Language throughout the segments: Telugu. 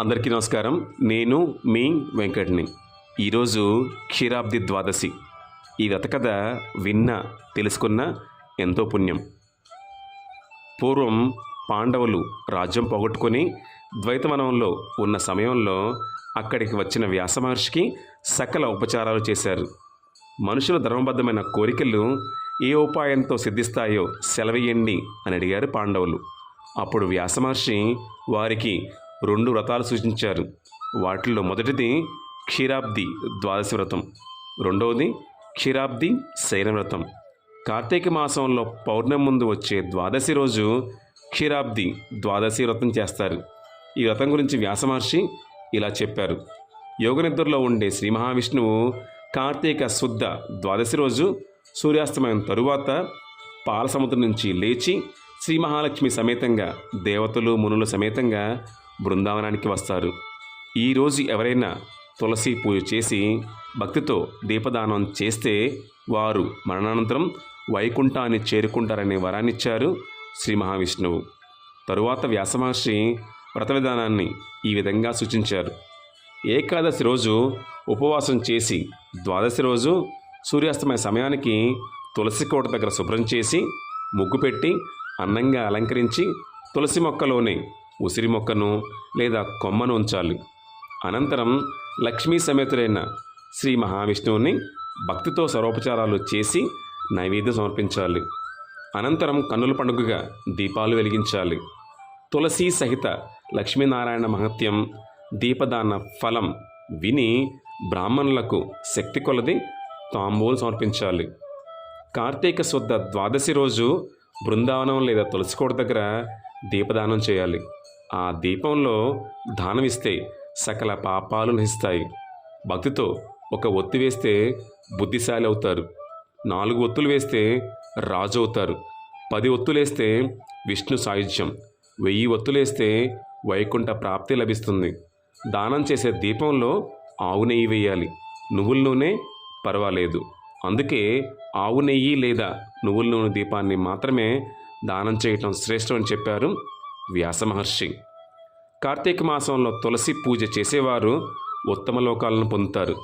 అందరికీ నమస్కారం. నేను మీ వెంకట్ని. ఈరోజు క్షీరాబ్ది ద్వాదశి. ఈ వ్రతకథ విన్న తెలుసుకున్న ఎంతో పుణ్యం. పూర్వం పాండవులు రాజ్యం పోగొట్టుకొని ద్వైతవనంలో ఉన్న సమయంలో అక్కడికి వచ్చిన వ్యాస మహర్షికి సకల ఉపచారాలు చేశారు. మనుషుల ధర్మబద్ధమైన కోరికలు ఏ ఉపాయంతో సిద్ధిస్తాయో సెలవేయండి అని అడిగారు పాండవులు. అప్పుడు వ్యాస మహర్షి వారికి రెండు వ్రతాలు సూచించారు వాటిల్లో మొదటిది క్షీరాబ్ది ద్వాదశి వ్రతం రెండవది క్షీరాబ్ది శయన వ్రతం. కార్తీక మాసంలో పౌర్ణమి ముందు వచ్చే ద్వాదశి రోజు క్షీరాబ్ది ద్వాదశి వ్రతం చేస్తారు. ఈ వ్రతం గురించి వ్యాసమహర్షి ఇలా చెప్పారు. యోగనిద్రలో ఉండే శ్రీ మహావిష్ణువు కార్తీక శుద్ధ ద్వాదశి రోజు సూర్యాస్తమయం తరువాత పాలసముద్రం నుంచి లేచి శ్రీ మహాలక్ష్మి సమేతంగా దేవతలు మునులు సమేతంగా బృందావనానికి వస్తారు. ఈరోజు ఎవరైనా తులసి పూజ చేసి భక్తితో దీపదానం చేస్తే వారు మరణానంతరం వైకుంఠాన్ని చేరుకుంటారనే వరాన్నిచ్చారు శ్రీ మహావిష్ణువు. తరువాత వ్యాసమహర్షి వ్రత విధానాన్ని ఈ విధంగా సూచించారు. ఏకాదశి రోజు ఉపవాసం చేసి ద్వాదశి రోజు సూర్యాస్తమయ సమయానికి తులసి కోట దగ్గర శుభ్రం చేసి ముగ్గు పెట్టి అందంగా అలంకరించి తులసి మొక్కలోనే ఉసిరి మొక్కను లేదా కొమ్మను ఉంచాలి. అనంతరం లక్ష్మీ సమేతుడైన శ్రీ మహావిష్ణువుని భక్తితో సర్వోపచారాలు చేసి నైవేద్యం సమర్పించాలి. అనంతరం కన్నుల పండుగగా దీపాలు వెలిగించాలి. తులసి సహిత లక్ష్మీనారాయణ మహత్యం దీపదాన ఫలం విని బ్రాహ్మణులకు శక్తి కొలది తాంబూలు సమర్పించాలి. కార్తీక శుద్ధ ద్వాదశి రోజు బృందావనం లేదా తులసికోట దగ్గర దీపదానం చేయాలి. ఆ దీపంలో దానం ఇస్తే సకల పాపాలు నశిస్తాయి. భక్తితో ఒక ఒత్తి వేస్తే బుద్ధిశాలి అవుతారు. నాలుగు ఒత్తులు వేస్తే రాజు అవుతారు. పది ఒత్తులేస్తే విష్ణు సాయుధ్యం. వెయ్యి ఒత్తులేస్తే వైకుంఠ ప్రాప్తి లభిస్తుంది. దానం చేసే దీపంలో ఆవు నెయ్యి వేయాలి. నువ్వుల నూనె పర్వాలేదు. అందుకే ఆవు నెయ్యి లేదా నువ్వుల నూనె దీపాన్ని మాత్రమే దానం చేయటం శ్రేష్టం అని చెప్పారు వ్యాస మహర్షి. కార్తీక మాసంలో తులసి పూజ చేసేవారు ఉత్తమ లోకాలను పొందుతారు.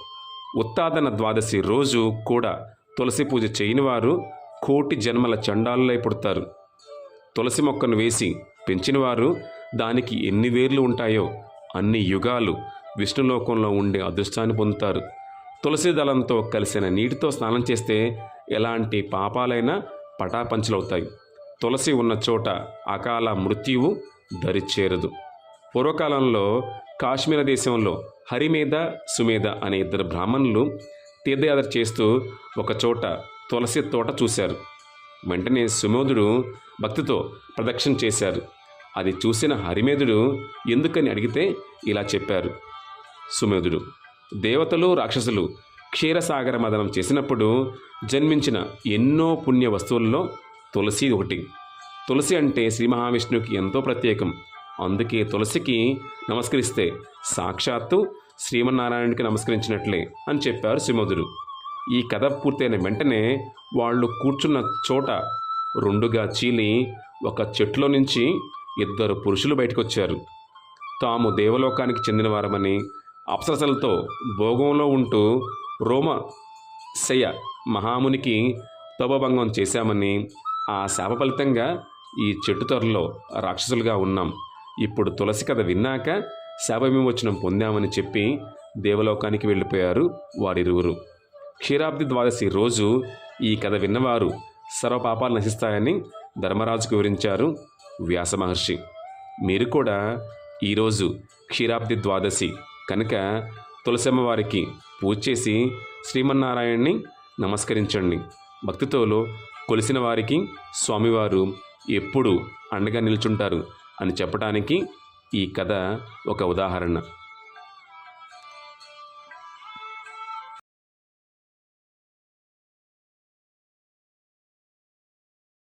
ఉత్తాదన ద్వాదశి రోజు కూడా తులసి పూజ చేయని వారు కోటి జన్మల చండాలులై పుడతారు. తులసి మొక్కను వేసి పెంచినవారు దానికి ఎన్ని వేర్లు ఉంటాయో అన్ని యుగాలు విష్ణులోకంలో ఉండే అదృష్టాన్ని పొందుతారు. తులసి దళంతో కలిసిన నీటితో స్నానం చేస్తే ఎలాంటి పాపాలైనా పటాపంచలవుతాయి. తులసి ఉన్న చోట అకాల మృత్యువు దరిచేరదు. పూర్వకాలంలో కాశ్మీర దేశంలో హరిమేధ సుమేధ అనే ఇద్దరు బ్రాహ్మణులు తీర్థయాత్ర చేస్తూ ఒకచోట తులసి తోట చూశారు. వెంటనే సుమోధుడు భక్తితో ప్రదక్షిణ చేశారు. అది చూసిన హరిమేధుడు ఎందుకని అడిగితే ఇలా చెప్పారు. సుమేధుడు దేవతలు రాక్షసులు క్షీరసాగర మదనం చేసినప్పుడు జన్మించిన ఎన్నో పుణ్య వస్తువుల్లో తులసి ఒకటి. తులసి అంటే శ్రీ మహావిష్ణువుకి ఎంతో ప్రత్యేకం. అందుకే తులసికి నమస్కరిస్తే సాక్షాత్తు శ్రీమన్నారాయణుడికి నమస్కరించినట్లే అని చెప్పారు శ్రీమధుడు. ఈ కథ పూర్తయిన వెంటనే వాళ్ళు కూర్చున్న చోట రెండుగా చీలి ఒక చెట్టులో నుంచి ఇద్దరు పురుషులు బయటకు వచ్చారు తాము దేవలోకానికి చెందినవారమని అప్సరసలతో భోగంలో ఉంటూ రోమ శయ మహామునికి తపభంగం చేశామని ఆ శాప ఫలితంగా ఈ చెట్టు త్వరలో రాక్షసులుగా ఉన్నాం. ఇప్పుడు తులసి కథ విన్నాక శాపవిమోచనం పొందామని చెప్పి దేవలోకానికి వెళ్ళిపోయారు వారిరువురు. క్షీరాబ్ది ద్వాదశి రోజు ఈ కథ విన్నవారు సర్వపాపాలు నశిస్తాయని ధర్మరాజుకు వివరించారు వ్యాస మహర్షి. మీరు కూడా ఈరోజు క్షీరాబ్ది ద్వాదశి కనుక తులసమ్మ వారికి పూజ చేసి శ్రీమన్నారాయణ్ణి నమస్కరించండి. భక్తితోలో కొలిసిన వారికి స్వామివారు ఎప్పుడు అండగా నిల్చుంటారు అని చెప్పడానికి ఈ కథ ఒక ఉదాహరణ.